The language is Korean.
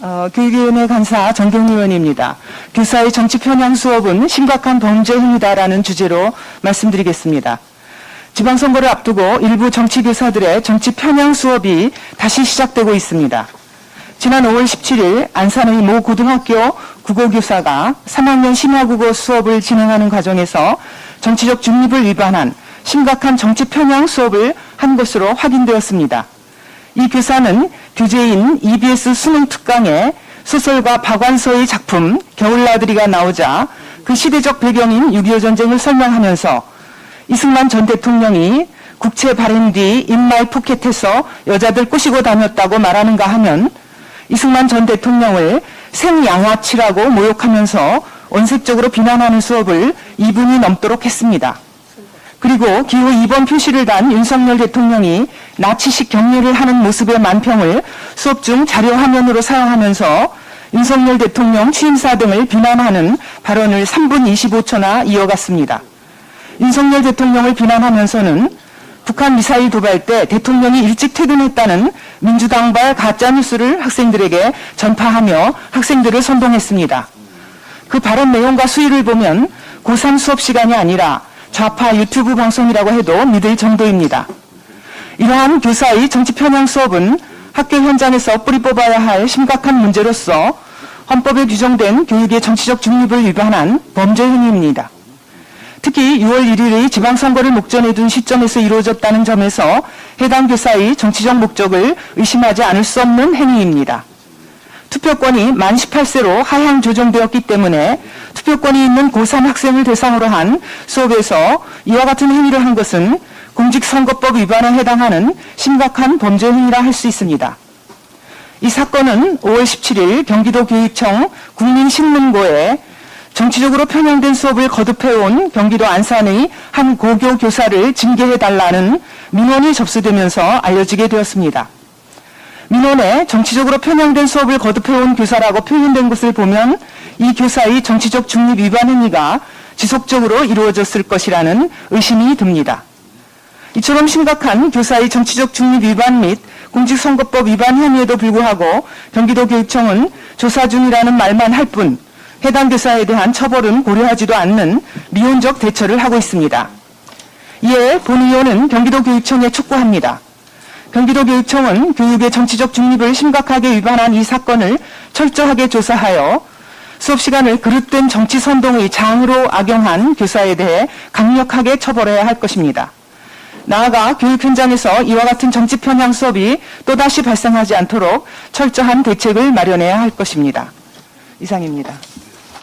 어, 교육위원회 간사 정경미 의원입니다. 교사의 정치 편향 수업은 심각한 범죄 행위다라는 주제로 말씀드리겠습니다. 지방선거를 앞두고 일부 정치교사들의 정치 편향 수업이 다시 시작되고 있습니다. 지난 5월 17일 안산의 모 고등학교 국어교사가 3학년 심야국어 수업을 진행하는 과정에서 정치적 중립을 위반한 심각한 정치 편향 수업을 한 것으로 확인되었습니다. 이 교사는 교재인 EBS 수능 특강에 소설가 박완서의 작품 겨울나들이가 나오자 그 시대적 배경인 6.25 전쟁을 설명하면서 이승만 전 대통령이 국채 발행 뒤 인마이 푸켓에서 여자들 꼬시고 다녔다고 말하는가 하면 이승만 전 대통령을 생양아치라고 모욕하면서 원색적으로 비난하는 수업을 2분이 넘도록 했습니다. 그리고 기호 2번 표시를 단 윤석열 대통령이 나치식 경례를 하는 모습의 만평을 수업 중 자료 화면으로 사용하면서 윤석열 대통령 취임사 등을 비난하는 발언을 3분 25초나 이어갔습니다. 윤석열 대통령을 비난하면서는 북한 미사일 도발 때 대통령이 일찍 퇴근했다는 민주당발 가짜뉴스를 학생들에게 전파하며 학생들을 선동했습니다. 그 발언 내용과 수위를 보면 고3 수업 시간이 아니라 좌파 유튜브 방송이라고 해도 믿을 정도입니다. 이러한 교사의 정치 편향 수업은 학교 현장에서 뿌리 뽑아야 할 심각한 문제로서 헌법에 규정된 교육의 정치적 중립을 위반한 범죄 행위입니다. 특히 6월 1일의 지방선거를 목전에 둔 시점에서 이루어졌다는 점에서 해당 교사의 정치적 목적을 의심하지 않을 수 없는 행위입니다. 투표권이 만 18세로 하향 조정되었기 때문에 투표권이 있는 고3 학생을 대상으로 한 수업에서 이와 같은 행위를 한 것은 공직선거법 위반에 해당하는 심각한 범죄 행위라 할 수 있습니다. 이 사건은 5월 17일 경기도 교육청 국민신문고에 정치적으로 편향된 수업을 거듭해온 경기도 안산의 한 고교 교사를 징계해달라는 민원이 접수되면서 알려지게 되었습니다. 민원에 정치적으로 편향된 수업을 거듭해온 교사라고 표현된 것을 보면 이 교사의 정치적 중립 위반 행위가 지속적으로 이루어졌을 것이라는 의심이 듭니다. 이처럼 심각한 교사의 정치적 중립 위반 및 공직선거법 위반 혐의에도 불구하고 경기도 교육청은 조사 중이라는 말만 할 뿐 해당 교사에 대한 처벌은 고려하지도 않는 미온적 대처를 하고 있습니다. 이에 본 의원은 경기도 교육청에 촉구합니다. 경기도 교육청은 교육의 정치적 중립을 심각하게 위반한 이 사건을 철저하게 조사하여 수업 시간을 그릇된 정치 선동의 장으로 악용한 교사에 대해 강력하게 처벌해야 할 것입니다. 나아가 교육 현장에서 이와 같은 정치 편향 수업이 또다시 발생하지 않도록 철저한 대책을 마련해야 할 것입니다. 이상입니다.